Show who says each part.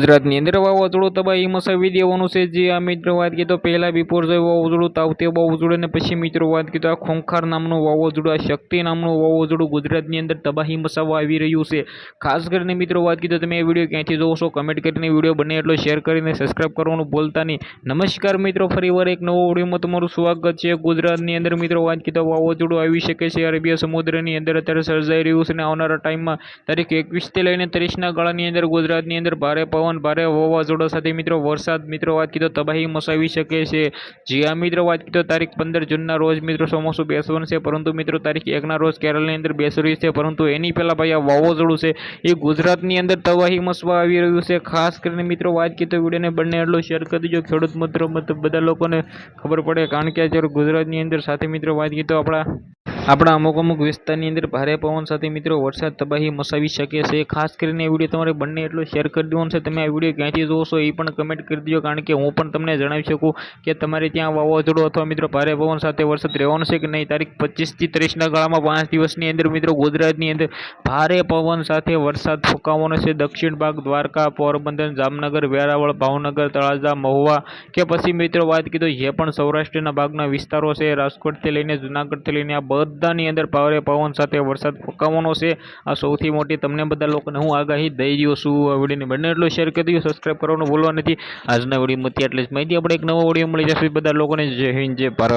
Speaker 1: ગુજરાતની અંદર વાવાઝોડું તબાહી મસાવી દેવાનું છે જે આ મિત્રો વાત કરીએ તો પહેલાં બિફોર જે વાવાઝોડું તાવતે વાવાઝોડું અને પછી મિત્રો વાત કરીએ તો આ ખોંખાર નામનું વાવાઝોડું, આ શક્તિ નામનું વાવાઝોડું ગુજરાતની અંદર તબાહી મસાવવા આવી રહ્યું છે. ખાસ કરીને મિત્રો વાત કરીએ તો તમે એ વીડિયો ક્યાંથી જોવો છો કમેન્ટ કરીને વીડિયો બને એટલો શેર કરીને સબસ્ક્રાઇબ કરવાનું ભૂલતા નહીં. નમસ્કાર મિત્રો ફરીવાર એક નવો વિડીયોમાં તમારું સ્વાગત છે. ગુજરાતની અંદર મિત્રો વાત કરીએ તો વાવાઝોડું આવી શકે છે. અરેબિયા સમુદ્રની અંદર અત્યારે સર્જાઈ રહ્યું છે અને આવનારા ટાઈમમાં તારીખ એકવીસથી લઈને ત્રીસના ગાળાની અંદર ગુજરાતની અંદર ભારે પવન ભારે વાવાઝોડા સાથે મિત્રો વરસાદ મિત્રો વાત કીધો તબાહી મચાવી શકે છે. જ્યાં મિત્રો વાત કીધો તારીખ પંદર જૂનના રોજ મિત્રો ચોમાસું બેસવાનું છે, પરંતુ મિત્રો તારીખ એકના રોજ કેરળની અંદર બેસી છે, પરંતુ એની પહેલાં ભાઈ આ વાવાઝોડું છે, એ ગુજરાતની અંદર તબાહી મચવા આવી રહ્યું છે. ખાસ કરીને મિત્રો વાત કીધો વિડીયોને બંને એટલો શેર કરી દીજો. ખેડૂત મિત્રો બધા લોકોને ખબર પડે કારણ કે અત્યારે ગુજરાતની અંદર સાથે મિત્રો વાત કીધો આપણા આપણા અમુક અમુક વિસ્તારની અંદર ભારે પવન સાથે મિત્રો વરસાદ તબાહી મચાવી શકે છે. ખાસ કરીને એ વીડિયો તમારે બંને એટલો શેર કરી દેવાનો છે. તમે આ વીડિયો ક્યાંથી જોશો એ પણ કમેન્ટ કરી દો કારણ કે હું પણ તમને જણાવી શકું કે તમારે ત્યાં વાવાઝોડું અથવા મિત્રો ભારે પવન સાથે વરસાદ રહેવાનો છે કે નહીં? તારીખ પચીસથી ત્રીસના ગાળામાં પાંચ દિવસની અંદર મિત્રો ગુજરાતની અંદર ભારે પવન સાથે વરસાદ ફૂંકાવાનો છે. દક્ષિણ ભાગ, દ્વારકા, પોરબંદર, જામનગર, વેરાવળ, ભાવનગર, તળાજા, મહુવા કે પછી મિત્રો વાત કીધું જે પણ સૌરાષ્ટ્રના ભાગના વિસ્તારો છે. રાજકોટથી લઈને જુનાગઢથી લઈને આ બધાની અંદર ભારે પવન સાથે વરસાદ ફૂંકાવાનો છે. આ સૌથી મોટી તમને બધા લોકોને હું આગાહી દઈ રહ્યો છું. આ વિડીયોને બંને એટલો શેર કરી દો સબસ્ક્રાઈબ કરવાનું ભૂલવા નથી. આજના વિડીયોમાંથી એટલે જ માહિતી. આપણે એક નવો વીડિયો મળી જશે. બધા લોકોને જય હિન્દ, જય ભારત.